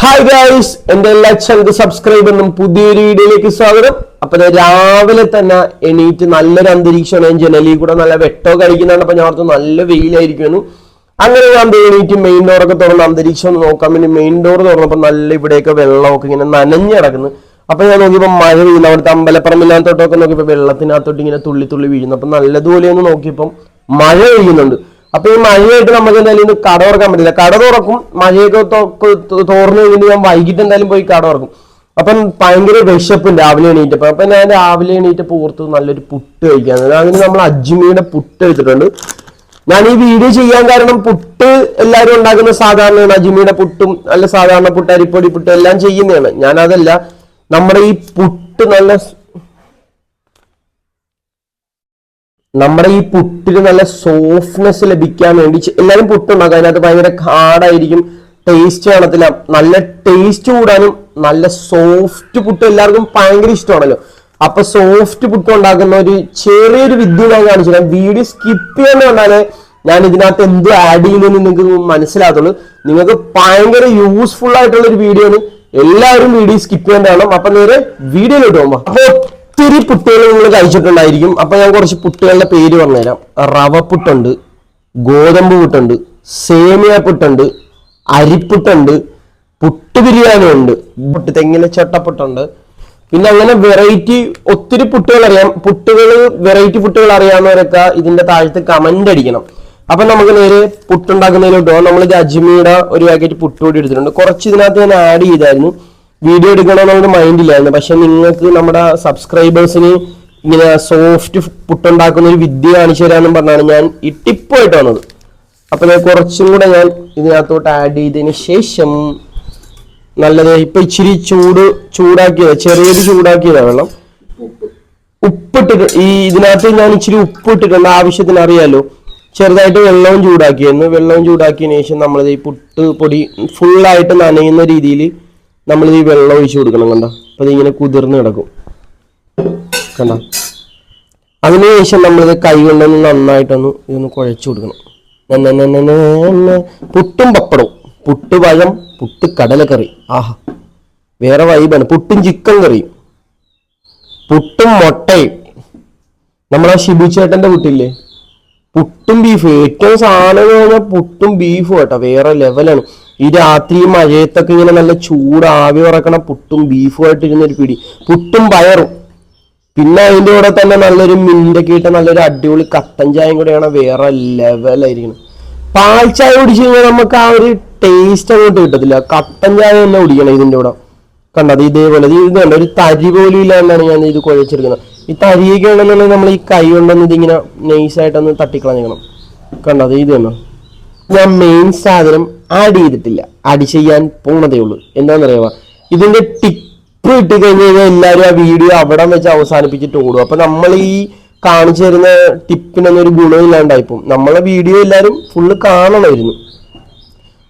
Hi guys എന്റെ എല്ലാ ചങ്ക് സബ്സ്ക്രൈബറിനും പുതിയൊരു വീഡിയോയിലേക്ക് സ്വാഗതം. അപ്പൊ രാവിലെ തന്നെ എണീറ്റ് നല്ലൊരു അന്തരീക്ഷമാണ്. ജനലി കൂടെ നല്ല വെട്ടോ കഴിക്കുന്നുണ്ട് അപ്പൊ ഞാൻ നല്ല വെയിലായിരിക്കുന്നു. അങ്ങനെ ഞാൻ എണീറ്റ് മെയിൻ ഡോറൊക്കെ തുറന്ന് അന്തരീക്ഷം ഒന്ന് നോക്കാൻ വേണ്ടി മെയിൻ ഡോർ തുറന്നപ്പോ നല്ല ഇവിടെയൊക്കെ വെള്ളമൊക്കെ ഇങ്ങനെ നനഞ്ഞു കിടക്കുന്നു. അപ്പൊ ഞാൻ നോക്കിയപ്പോ മഴ വീഴുന്ന അവിടുത്തെ അമ്പലപ്പറമ്പിനകത്തോട്ടൊക്കെ നോക്കിയപ്പോ വെള്ളത്തിനകത്തോട്ട് ഇങ്ങനെ തുള്ളി തുള്ളി വീഴുന്നു. അപ്പൊ നല്ലതുപോലെ ഒന്ന് നോക്കിയപ്പം മഴ പെയ്യുന്നുണ്ട്. അപ്പൊ ഈ മഴയായിട്ട് നമുക്ക് എന്തായാലും ഇന്ന് കട തുറക്കാൻ പറ്റില്ല. കട തുറക്കും മഴയൊക്കെ തോർന്നു കഴിഞ്ഞാൽ ഞാൻ വൈകിട്ട് എന്തായാലും പോയി കട തുറക്കും. അപ്പം ഭയങ്കര വിശപ്പും രാവിലെ എണീറ്റപ്പോ അപ്പൊ ഞാൻ രാവിലെ എണീറ്റപ്പോൾ ഓർത്ത് നല്ലൊരു പുട്ട് കഴിക്കാൻ അങ്ങനെ നമ്മൾ അജ്മിയുടെ പുട്ട് വെച്ചിട്ടുണ്ട് ഞാൻ ഈ വീഡിയോ ചെയ്യാൻ കാരണം പുട്ട് എല്ലാവരും ഉണ്ടാക്കുന്ന സാധാരണയാണ്. അജ്മിയുടെ പുട്ടും നല്ല സാധാരണ പുട്ട് അരിപ്പൊടി പുട്ട് എല്ലാം ചെയ്യുന്നതാണ്. ഞാനതല്ല നമ്മുടെ ഈ പുട്ട് നല്ല നമ്മുടെ ഈ പുട്ടിന് നല്ല സോഫ്റ്റ്നെസ് ലഭിക്കാൻ വേണ്ടി എല്ലാവരും പുട്ടുണ്ടാക്കും അതിനകത്ത് ഭയങ്കര ഹാർഡായിരിക്കും ടേസ്റ്റ് കാണത്തില്ല നല്ല ടേസ്റ്റ് കൂടാനും നല്ല സോഫ്റ്റ് പുട്ട് എല്ലാവർക്കും ഭയങ്കര ഇഷ്ടമാണല്ലോ. അപ്പൊ സോഫ്റ്റ് പുട്ട് ഉണ്ടാക്കുന്ന ഒരു ചെറിയൊരു വിദ്യ ഞാൻ കാണിച്ചു തരാം. വീഡിയോ സ്കിപ്പ് ചെയ്യാന്ന് പറഞ്ഞാൽ ഞാൻ ഇതിനകത്ത് എന്ത് ആഡ് ചെയ്യുന്നു നിങ്ങൾക്ക് മനസ്സിലാകത്തുള്ളൂ. നിങ്ങൾക്ക് ഭയങ്കര യൂസ്ഫുൾ ആയിട്ടുള്ള ഒരു വീഡിയോ ആണ്. എല്ലാവരും വീഡിയോ സ്കിപ്പ് ചെയ്യേണ്ടതാണ് അപ്പൊ നേരെ വീഡിയോയിലോട്ട് പോകുമ്പോ അപ്പൊ ഒത്തിരി പുട്ടുകൾ നിങ്ങൾ കഴിച്ചിട്ടുണ്ടായിരിക്കും. അപ്പൊ ഞാൻ കുറച്ച് പുട്ടുകളുടെ പേര് പറഞ്ഞുതരാം. റവ പുട്ടുണ്ട് ഗോതമ്പ് പുട്ടുണ്ട് സേമിയ പുട്ടുണ്ട് അരിപ്പുട്ടുണ്ട് പുട്ട് ബിരിയാണി ഉണ്ട്. പുട്ട് തെങ്ങിന് ചട്ടപ്പുട്ടുണ്ട്. പിന്നെ അങ്ങനെ വെറൈറ്റി ഒത്തിരി പുട്ടുകൾ അറിയാം. പുട്ടുകൾ വെറൈറ്റി പുട്ടുകൾ അറിയാവുന്നവരൊക്കെ ഇതിന്റെ താഴത്ത് കമന്റ് അടിക്കണം. അപ്പൊ നമുക്ക് നേരെ പുട്ടുണ്ടാക്കുന്നതിലോട്ടോ നമ്മൾ ഇത് അജ്മിയുടെ ഒരു പാക്കറ്റ് പുട്ടുകൂടി എടുത്തിട്ടുണ്ട്. കുറച്ച് ഇതിനകത്ത് ഞാൻ ആഡ് ചെയ്തായിരുന്നു. വീഡിയോ എടുക്കണമെന്ന് അവർ മൈൻഡില്ലായിരുന്നു പക്ഷെ നിങ്ങൾക്ക് നമ്മുടെ സബ്സ്ക്രൈബേഴ്സിന് ഇങ്ങനെ സോഫ്റ്റ് പുട്ടുണ്ടാക്കുന്ന ഒരു വിദ്യ കാണിച്ചു തരാമെന്നും പറഞ്ഞാണ് ഞാൻ ഈ ടിപ്പായിട്ട് വന്നത്. അപ്പൊ ഞാൻ കുറച്ചും കൂടെ ഞാൻ ഇതിനകത്തോട്ട് ആഡ് ചെയ്തതിന് ശേഷം നല്ലത് ഇപ്പൊ ഇച്ചിരി ചൂട് ചൂടാക്കിയത്. ചെറിയൊരു ചൂടാക്കിയതാണ് വെള്ളം. ഉപ്പിട്ടിട്ട് ഈ ഇതിനകത്ത് ഞാൻ ഇച്ചിരി ഉപ്പിട്ടിട്ടുണ്ട്. ആവശ്യത്തിന് അറിയാലോ. ചെറുതായിട്ട് വെള്ളവും ചൂടാക്കിയായിരുന്നു വെള്ളവും ചൂടാക്കിയതിന് ശേഷം നമ്മളിത് ഈ പുട്ട് പൊടി ഫുള്ളായിട്ട് നനയുന്ന രീതിയിൽ നമ്മളിത് ഈ വെള്ളം ഒഴിച്ചു കൊടുക്കണം കണ്ട? അപ്പൊ ഇങ്ങനെ കുതിർന്ന് കിടക്കും. കണ്ട? അതിനുശേഷം നമ്മളിത് കൈ കൊണ്ടൊന്ന് നന്നായിട്ടൊന്ന് ഇതൊന്ന് കുഴച്ചു കൊടുക്കണം. പുട്ടും പപ്പടവും. പുട്ട് പഴം പുട്ട് കടലക്കറി. ആഹാ. വേറെ വൈബാണ്. പുട്ടും ചിക്കൻ കറിയും. പുട്ടും മുട്ടയും. നമ്മളെ ഷിബു ചേട്ടന്റെ പുട്ടില്ലേ പുട്ടും ബീഫ്. ഏറ്റവും സാധനം പുട്ടും ബീഫും കേട്ടോ. വേറെ ലെവലാണ് ഈ രാത്രി മഴയത്തൊക്കെ ഇങ്ങനെ നല്ല ചൂട് ആവി ഉറക്കണ. പുട്ടും ബീഫുമായിട്ട് ഇരുന്നൊരു പിടി. പുട്ടും പയറും. പിന്നെ അതിന്റെ കൂടെ തന്നെ നല്ലൊരു മിന്റൊക്കെ ഇട്ട നല്ലൊരു അടിപൊളി കട്ടൻ ചായയും കൂടെയാണ് വേറെ ലെവലായിരിക്കണം പാൽ ചായ കുടിച്ചു കഴിഞ്ഞാൽ നമുക്ക് ആ ഒരു ടേസ്റ്റ് അങ്ങോട്ട് കിട്ടത്തില്ല. കട്ടൻ ചായ തന്നെ കുടിക്കണം ഇതിന്റെ കൂടെ. കണ്ടത് ഇതേപോലെ. ഇത് കണ്ട? ഒരു തരി പോലും ഇല്ലാണ്ടാണ് ഞാൻ ഇത് കുഴച്ചെടുക്കുന്നത്. ഈ തരിയൊക്കെ ഉണ്ടെന്നുണ്ടെങ്കിൽ നമ്മൾ ഈ കൈ കൊണ്ടൊന്ന് ഇതിങ്ങനെ നൈസായിട്ടൊന്ന് തട്ടിക്കളഞ്ഞേക്കണം. കണ്ടത് ഇത് തന്നെ ഞാൻ മെയിൻ സാധനം ആഡ് ചെയ്തിട്ടില്ല. ആഡ് ചെയ്യാൻ പോണതേ ഉള്ളൂ. എന്താണെന്നറിയാമോ ഇതിന്റെ ടിപ്പ് ഇട്ട് കഴിഞ്ഞ് കഴിഞ്ഞാൽ എല്ലാവരും ആ വീഡിയോ അവിടെ വെച്ച് അവസാനിപ്പിച്ചിട്ട് ഓടും. അപ്പൊ നമ്മൾ ഈ കാണിച്ചു തരുന്ന ടിപ്പിനൊന്നും ഒരു ഗുണമില്ലാണ്ടായിപ്പോ നമ്മളെ വീഡിയോ എല്ലാവരും ഫുള്ള് കാണണമായിരുന്നു.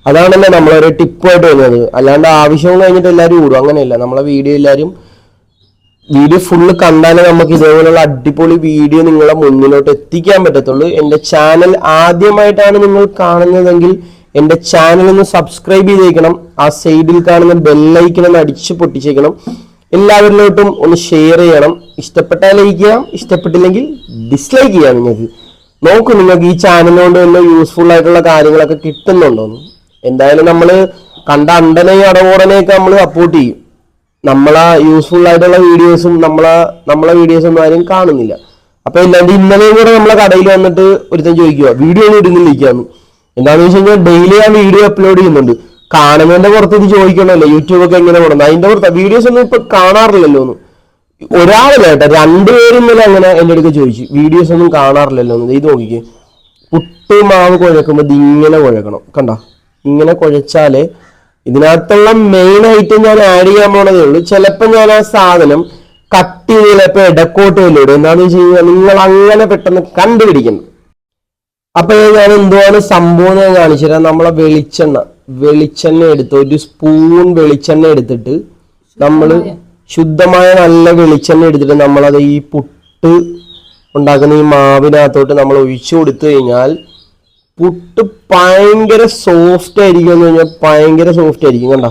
അതാണല്ലോ നമ്മളൊരു ടിപ്പായിട്ട് വരുന്നത് അല്ലാണ്ട് ആവശ്യം കഴിഞ്ഞിട്ട് എല്ലാവരും ഓടും. അങ്ങനെയല്ല. നമ്മളെ വീഡിയോ എല്ലാവരും വീഡിയോ ഫുള്ള് കണ്ടാലേ നമുക്ക് ഇതേപോലുള്ള അടിപൊളി വീഡിയോ നിങ്ങളെ മുന്നിലോട്ട് എത്തിക്കാൻ പറ്റത്തുള്ളൂ. എന്റെ ചാനൽ ആദ്യമായിട്ടാണ് നിങ്ങൾ കാണുന്നതെങ്കിൽ എന്റെ ചാനൽ ഒന്ന് സബ്സ്ക്രൈബ് ചെയ്തേക്കണം. ആ സൈഡിൽ കാണുന്ന ബെല്ലൈക്കൺ ഒന്ന് അടിച്ച് പൊട്ടിച്ചേക്കണം. എല്ലാവരിലോട്ടും ഒന്ന് ഷെയർ ചെയ്യണം. ഇഷ്ടപ്പെട്ടാൽ ലൈക്ക് ചെയ്യാം. ഇഷ്ടപ്പെട്ടില്ലെങ്കിൽ ഡിസ്ലൈക്ക് ചെയ്യാം നിങ്ങൾക്ക്. നോക്കൂ നിങ്ങൾക്ക് ഈ ചാനൽ കൊണ്ട് വല്ല യൂസ്ഫുൾ ആയിട്ടുള്ള കാര്യങ്ങളൊക്കെ കിട്ടുന്നുണ്ടോ എന്തായാലും നമ്മൾ കണ്ട അണ്ടനെയും അടവോടനെയൊക്കെ നമ്മൾ സപ്പോർട്ട് ചെയ്യും. നമ്മളെ യൂസ്ഫുൾ ആയിട്ടുള്ള വീഡിയോസും നമ്മളെ നമ്മളെ വീഡിയോസ് ഒന്നും ആരും കാണുന്നില്ല. അപ്പൊ ഇല്ലാണ്ട് ഇന്നലെയും കൂടെ നമ്മളെ കടയിൽ വന്നിട്ട് ഒരുത്തൻ ചോദിക്കുക വീഡിയോ ഒന്നും ഇടുന്നില്ലിരിക്കാന്ന് എന്താണെന്ന് വെച്ച് കഴിഞ്ഞാൽ ഡെയിലി ഞാൻ വീഡിയോ അപ്ലോഡ് ചെയ്യുന്നുണ്ട്. കാണുന്നതിന്റെ പുറത്ത് ഇത് ചോദിക്കണമല്ലോ യൂട്യൂബ് ഒക്കെ എങ്ങനെ പോകണം അതിന്റെ പുറത്ത് വീഡിയോസ് ഒന്നും ഇപ്പൊ കാണാറില്ലല്ലോ ഒന്നും ഒരാളല്ല കേട്ടോ രണ്ടുപേരും ഇന്നലെ അങ്ങനെ എന്റെ അടുത്ത് ചോദിച്ചു. വീഡിയോസ് ഒന്നും കാണാറില്ലല്ലോ എന്ന്. ഇത് നോക്കിക്കേ. പുട്ട് മാവ് കുഴക്കുമ്പോൾ ഇത് ഇങ്ങനെ കുഴക്കണം. കണ്ട? ഇങ്ങനെ കുഴച്ചാലേ ഇതിനകത്തുള്ള മെയിൻ ഐറ്റം ഞാൻ ആഡ് ചെയ്യാൻ പോണതേ ഉള്ളൂ. ചിലപ്പോൾ ഞാൻ ആ സാധനം കട്ട് ചെയ്ത് ചിലപ്പോൾ ഇടക്കോട്ട് വലിയ ഇടും. എന്താണെന്ന് വെച്ച് കഴിഞ്ഞാൽ നിങ്ങൾ അങ്ങനെ പെട്ടെന്ന് കണ്ടുപിടിക്കണം. അപ്പൊ ഞാൻ എന്തുവാണ് സംഭവം എന്ന് നമ്മളെ വെളിച്ചെണ്ണ വെളിച്ചെണ്ണ എടുത്ത് ഒരു സ്പൂൺ വെളിച്ചെണ്ണ എടുത്തിട്ട് നമ്മൾ ശുദ്ധമായ നല്ല വെളിച്ചെണ്ണ എടുത്തിട്ട് നമ്മളത് ഈ പുട്ട് ഉണ്ടാക്കുന്ന ഈ മാവിനകത്തോട്ട് നമ്മൾ ഒഴിച്ചു കൊടുത്തു കഴിഞ്ഞാൽ പുട്ട് ഭയങ്കര സോഫ്റ്റ് ആയിരിക്കും എന്ന് പറഞ്ഞാൽ ഭയങ്കര സോഫ്റ്റ് ആയിരിക്കും കണ്ട?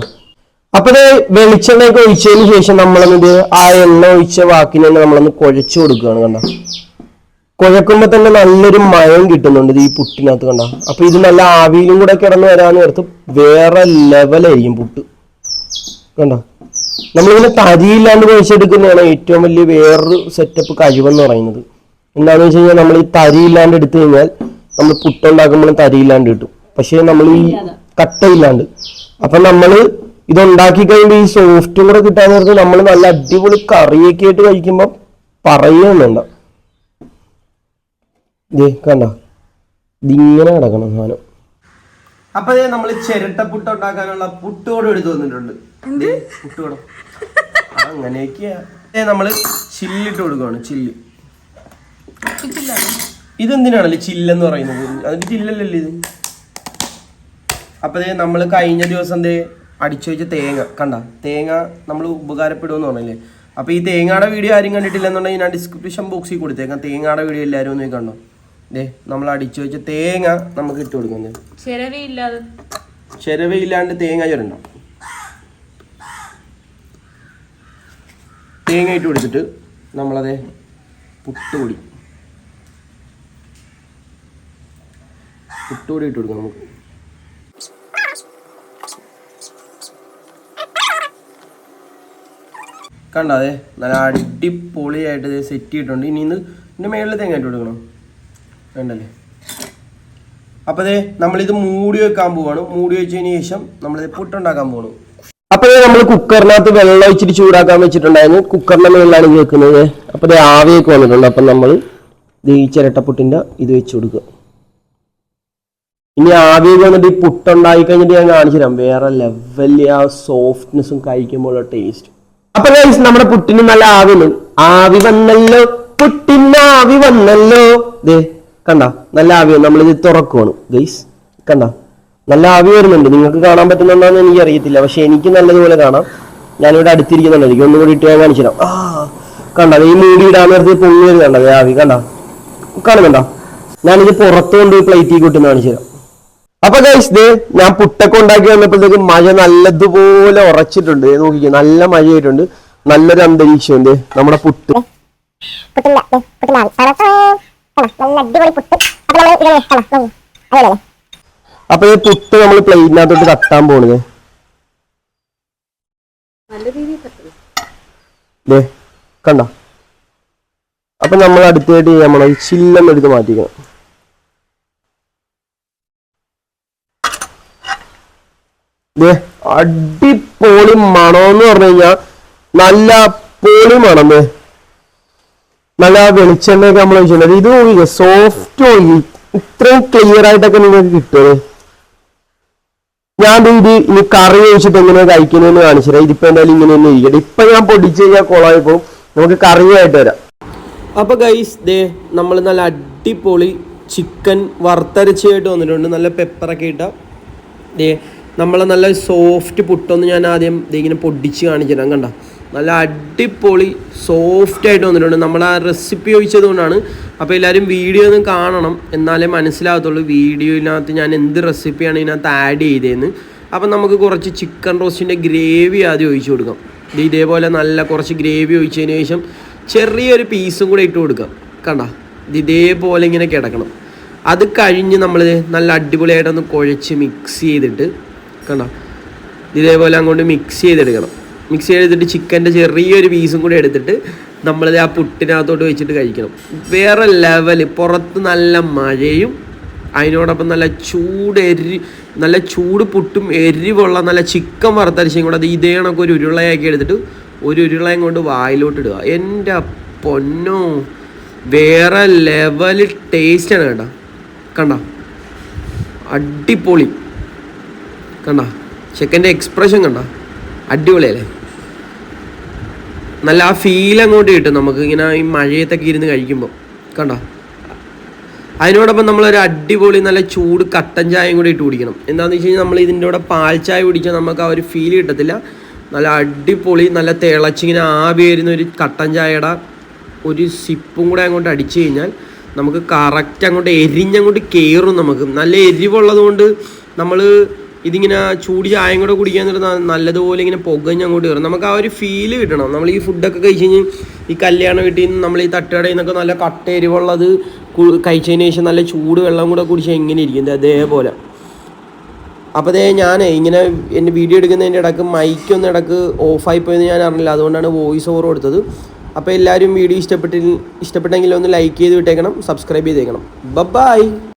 അപ്പൊ വെളിച്ചെണ്ണയൊക്കെ ഒഴിച്ചതിന് ശേഷം നമ്മളൊന്നിത് ആ എണ്ണ ഒഴിച്ച വാക്കിനെ നമ്മളൊന്ന് കുഴച്ചു കൊടുക്കുകയാണ് കണ്ട? കുഴക്കുമ്പോ തന്നെ നല്ലൊരു മയം കിട്ടുന്നുണ്ട് ഇത് ഈ പുട്ടിനകത്ത് കണ്ട. അപ്പൊ ഇത് നല്ല ആവിയിലും കൂടെ കിടന്ന് വരാൻ നേരത്ത് വേറെ ലെവലായിരിക്കും പുട്ട്. കണ്ട? നമ്മളിങ്ങനെ തരിയില്ലാണ്ട് കുഴച്ചെടുക്കുന്നതാണ് ഏറ്റവും വലിയ വേറൊരു സെറ്റപ്പ് കഴിവെന്ന് പറയുന്നത്. എന്താണെന്ന് വെച്ച് കഴിഞ്ഞാൽ നമ്മൾ ഈ തരിയില്ലാണ്ട് എടുത്തു കഴിഞ്ഞാൽ നമ്മൾ പുട്ടുണ്ടാക്കുമ്പോഴും തരിയില്ലാണ്ട് കിട്ടും. പക്ഷേ നമ്മൾ ഈ കട്ടയില്ലാണ്ട്. അപ്പൊ നമ്മൾ ഇത് ഉണ്ടാക്കി കഴിയുമ്പോൾ ഈ സോഫ്റ്റും കൂടെ കിട്ടാൻ നേരത്ത് നമ്മൾ നല്ല അടിപൊളി കറിയൊക്കെ ആയിട്ട് കഴിക്കുമ്പോൾ പറയുന്നുണ്ട് ദേ കണ്ട? ഇതിങ്ങനെ കിടക്കണം സാധനം. അപ്പൊ നമ്മൾ ചിരട്ട പുട്ട് ഉണ്ടാക്കാനുള്ള പുട്ടുകൂടെ എടുത്തു വന്നിട്ടുണ്ട്. പുട്ടുകൂടം അങ്ങനെയൊക്കെയാ നമ്മൾ ചില്ലിട്ട് കൊടുക്കുവാണ് ചില്ല്. ഇതെന്തിനാണല്ലേ ചില്ലെന്ന് പറയുന്നത്? അതിന് ചില്ലല്ലല്ലേ ഇത്? അപ്പൊ ദേ നമ്മൾ കഴിഞ്ഞ ദിവസം ദേ അടിച്ചു വെച്ച തേങ്ങ കണ്ട? തേങ്ങ നമ്മൾ ഉപകാരപ്പെടുമെന്ന് പറഞ്ഞല്ലേ? അപ്പൊ ഈ തേങ്ങയുടെ വീഡിയോ ആരും കണ്ടിട്ടില്ലെന്നുണ്ടെങ്കിൽ ഞാൻ ഡിസ്ക്രിപ്ഷൻ ബോക്സിൽ കൊടുത്തേക്കാം. തേങ്ങയുടെ വീഡിയോ എല്ലാവരും ഒന്ന് കണ്ടോ? നമ്മൾ അടിച്ചു വെച്ച തേങ്ങ നമുക്ക് ഇട്ട് കൊടുക്കുന്നത്. ചിരവയില്ലാതെ. ചിരവയില്ലാണ്ട് തേങ്ങ ചുരണ്ട തേങ്ങ ഇട്ട് കൊടുത്തിട്ട് നമ്മളതെ പുട്ടുപൊടി. പുട്ടുപൊടി ഇട്ട് കൊടുക്കാം നമുക്ക്. കണ്ടോ അതെ നല്ല അടിപൊളിയായിട്ട് സെറ്റ് ചെയ്തിട്ടുണ്ട്. ഇനി ഇന്ന് ഇതിന്റെ മേളിൽ തേങ്ങ ഇട്ട് കൊടുക്കണം? വേണ്ടല്ലേ അപ്പൊ നമ്മൾ നമ്മളിത് മൂടി വെക്കാൻ പോവാണ്. മൂടി വെച്ചതിന് ശേഷം നമ്മളിത് പുട്ടുണ്ടാക്കാൻ പോവാണ്. അപ്പൊ നമ്മൾ കുക്കറിനകത്ത് വെള്ളം ഒഴിച്ചിട്ട് ചൂടാക്കാൻ വെച്ചിട്ടുണ്ടായിരുന്നു. കുക്കറിന്റെ മേളിലാണ് ഇത് വെക്കുന്നത് അപ്പൊ ദേ ആവിയൊക്കെ വന്നിട്ടുണ്ട്. അപ്പൊ നമ്മൾ ഈ ചിരട്ടപ്പുട്ടിന്റെ ഇത് വെച്ച് കൊടുക്കുക. ഇനി ആവി വന്നിട്ട് ഈ പുട്ടുണ്ടായി കഴിഞ്ഞിട്ട് ഞാൻ കാണിച്ചു തരാം വേറെ ലെവലിൽ ആ സോഫ്റ്റ്നെസ്സും കഴിക്കുമ്പോഴുള്ള ടേസ്റ്റ് അപ്പൊ ഗൈസ് നമ്മുടെ പുട്ടിന് നല്ല ആവി ആവി വന്നല്ലോ. പുട്ടിന് ആവി വന്നല്ലോ. ദേ. കണ്ട നല്ല ആവി നമ്മൾ ഇത് തുറക്കുവാണ്. ഗൈസ് കണ്ട? നല്ല ആവി വരുന്നുണ്ട്. നിങ്ങൾക്ക് കാണാൻ പറ്റുന്നുണ്ടോന്ന് എനിക്ക് അറിയത്തില്ല പക്ഷെ എനിക്ക് നല്ലതുപോലെ കാണാം. ഞാനിവിടെ അടുത്തിരിക്കുന്നുണ്ട്. ഒന്നും കൂടി ഇട്ട് ഞാൻ കാണിച്ചു തരാം ആ കണ്ട? ഈ മൂടി ഇടാൻ നേരത്തെ പൊങ്ങി വരുന്നുണ്ട് ആവി കണ്ട? കാണുന്നുണ്ടോ? ഞാനിത് പുറത്ത് കൊണ്ട് പ്ലേറ്റിൽ കൂട്ടുന്ന കാണിച്ചു തരാം അപ്പൊ ഗൈസ് ദേ ഞാൻ പുട്ടൊക്കെ ഉണ്ടാക്കി വന്നപ്പോഴത്തേക്ക് മഴ നല്ലതുപോലെ ഉറച്ചിട്ടുണ്ട്. നോക്കിക്കോ നല്ല മഴയായിട്ടുണ്ട്. നല്ലൊരു അന്തരീക്ഷം ഉണ്ട് നമ്മുടെ പുട്ട്. പുട്ടില്ല. പുട്ടില്ല. അടിപൊളി പുട്ട് അപ്പൊ നമ്മൾ അതല്ലേ അപ്പൊ ഈ പുട്ട് നമ്മൾ പ്ലേറ്റിനകത്തോട്ട് തട്ടാൻ പോണത്? കണ്ട? അപ്പൊ നമ്മൾ അടുത്തായിട്ട് ചെയ്യാൻ ചില്ലം എടുത്ത് മാറ്റിക്കണം. അടിപൊളി മണമെന്ന് പറഞ്ഞു കഴിഞ്ഞാ നല്ല പൊളി മണം ദേ. നല്ല വെളിച്ചെണ്ണയൊക്കെ നമ്മൾ ഒഴിച്ചിട്ടുണ്ട്. ഇത് നോക്കിക്കോ സോഫ്റ്റ് നോക്കി ഇത്രയും ക്ലിയർ ആയിട്ടൊക്കെ നിങ്ങൾക്ക് കിട്ടുന്നത് ഞാൻ ഇത് ഇനി കറി ഒഴിച്ചിട്ട് എങ്ങനെ കഴിക്കുന്നതെന്ന് കാണിച്ചു ഇതിപ്പോ എന്തായാലും ഇങ്ങനെ ഒന്നും ഇരിക്കട്ടെ ഇപ്പൊ ഞാൻ പൊടിച്ച് കഴിഞ്ഞാൽ കുളമായിപ്പോ നമുക്ക് കറിയായിട്ട് വരാം. അപ്പൊ ഗൈസ് ദേ നമ്മൾ നല്ല അടിപൊളി ചിക്കൻ വറുത്തരച്ചായിട്ട് വന്നിട്ടുണ്ട്. നല്ല പെപ്പറൊക്കെ ഇട്ട. ദേ നമ്മളെ നല്ല സോഫ്റ്റ് പുട്ടൊന്ന് ഞാൻ ആദ്യം ഇങ്ങനെ പൊടിച്ച് കാണിച്ചു തരാം. കണ്ട? നല്ല അടിപൊളി സോഫ്റ്റ് ആയിട്ട് വന്നിട്ടുണ്ട്. നമ്മൾ ആ റെസിപ്പി ചോദിച്ചത് കൊണ്ടാണ് അപ്പോൾ എല്ലാവരും വീഡിയോ ഒന്ന് കാണണം. എന്നാലേ മനസ്സിലാകത്തുള്ളൂ വീഡിയോയിനകത്ത് ഞാൻ എന്ത് റെസിപ്പിയാണ് ഇതിനകത്ത് ആഡ് ചെയ്തതെന്ന് അപ്പം നമുക്ക് കുറച്ച് ചിക്കൻ റോസ്റ്റിന്റെ ഗ്രേവി ആദ്യം ഒഴിച്ചു കൊടുക്കാം. ഇത് ഇതേപോലെ നല്ല കുറച്ച് ഗ്രേവി ഒഴിച്ചതിന് ശേഷം ചെറിയൊരു പീസും കൂടെ ഇട്ട് കൊടുക്കാം. കണ്ട? ഇത് ഇതേപോലെ ഇങ്ങനെ കിടക്കണം. അത് കഴിഞ്ഞ് നമ്മൾ നല്ല അടിപൊളിയായിട്ടൊന്ന് കുഴച്ച് മിക്സ് ചെയ്തിട്ട് കണ്ട? ഇതേപോലെ അങ്ങോട്ട് മിക്സ് ചെയ്തെടുക്കണം. മിക്സ് ചെയ്തിട്ട് ചിക്കന്റെ ചെറിയൊരു പീസും കൂടി എടുത്തിട്ട് നമ്മളത് ആ പുട്ടിനകത്തോട്ട് വെച്ചിട്ട് കഴിക്കണം. വേറെ ലെവൽ പുറത്ത് നല്ല മഴയും അതിനോടൊപ്പം നല്ല ചൂട് എരി നല്ല ചൂട് പുട്ടും എരിവുള്ള നല്ല ചിക്കൻ വറുത്തരിശയും കൂടെ അത് ഇതേ കണക്ക് ഒരു ഉരുളയാക്കി എടുത്തിട്ട് ഒരു ഉരുളയും കൊണ്ട് വായിലോട്ട് ഇടുക. എന്റെ പൊന്നോ വേറെ ലെവൽ ടേസ്റ്റാണ് കേട്ടോ. കണ്ട? അടിപൊളി. കണ്ട? ചെക്കന്റെ എക്സ്പ്രഷൻ കണ്ട? അടിപൊളിയല്ലേ? നല്ല ആ ഫീൽ അങ്ങോട്ട് കിട്ടും. നമുക്ക് ഇങ്ങനെ ഈ മഴയത്തൊക്കെ ഇരുന്ന് കഴിക്കുമ്പോൾ കണ്ടോ? അതിനോടൊപ്പം നമ്മളൊരു അടിപൊളി നല്ല ചൂട് കട്ടൻ ചായയും കൂടി ഇട്ട് കുടിക്കണം. എന്താണെന്ന് വെച്ച് കഴിഞ്ഞാൽ നമ്മൾ ഇതിന്റെ കൂടെ പാൽ ചായ കുടിച്ചാൽ നമുക്ക് ആ ഒരു ഫീൽ കിട്ടത്തില്ല. നല്ല അടിപൊളി നല്ല തിളച്ചിങ്ങനെ ആവി വരുന്ന ഒരു കട്ടൻ ചായയുടെ ഒരു സിപ്പും കൂടെ അങ്ങോട്ട് അടിച്ചു കഴിഞ്ഞാൽ നമുക്ക് കറക്റ്റ് അങ്ങോട്ട് എരിഞ്ഞങ്ങോട്ട് കയറും നമുക്ക്. നല്ല എരിവുള്ളത് കൊണ്ട് നമ്മൾ ഇതിങ്ങനെ ചൂടി ചായം കൂടെ കുടിക്കാൻ നല്ലതുപോലെ ഇങ്ങനെ പുകഞ്ഞ് അങ്ങോട്ട് കയറും. നമുക്ക് ആ ഒരു ഫീൽ കിട്ടണം. നമ്മൾ ഈ ഫുഡൊക്കെ കഴിച്ച് കഴിഞ്ഞ് ഈ കല്യാണ വീട്ടിൽ നിന്ന് നമ്മൾ ഈ തട്ടുകടയിൽ നിന്നൊക്കെ നല്ല കട്ട എരിവുള്ളത് കഴിച്ചതിന് ശേഷം നല്ല ചൂട് വെള്ളം കൂടെ കുടിച്ചാൽ എങ്ങനെ ഇരിക്കും? അതേപോലെ. അപ്പോൾ അതേ ഞാൻ ഇങ്ങനെ എന്റെ വീഡിയോ എടുക്കുന്നതിന്റെ ഇടയ്ക്ക് മൈക്ക് ഒന്ന് ഇടയ്ക്ക് ഓഫായി പോയെന്ന് ഞാൻ അറിഞ്ഞില്ല. അതുകൊണ്ടാണ് വോയിസ് ഓവർ കൊടുത്തത്. അപ്പോൾ എല്ലാവരും വീഡിയോ ഇഷ്ടപ്പെട്ടി ഇഷ്ടപ്പെട്ടെങ്കിൽ ഒന്ന് ലൈക്ക് ചെയ്ത് വിട്ടേക്കണം സബ്സ്ക്രൈബ് ചെയ്തേക്കണം. ബൈ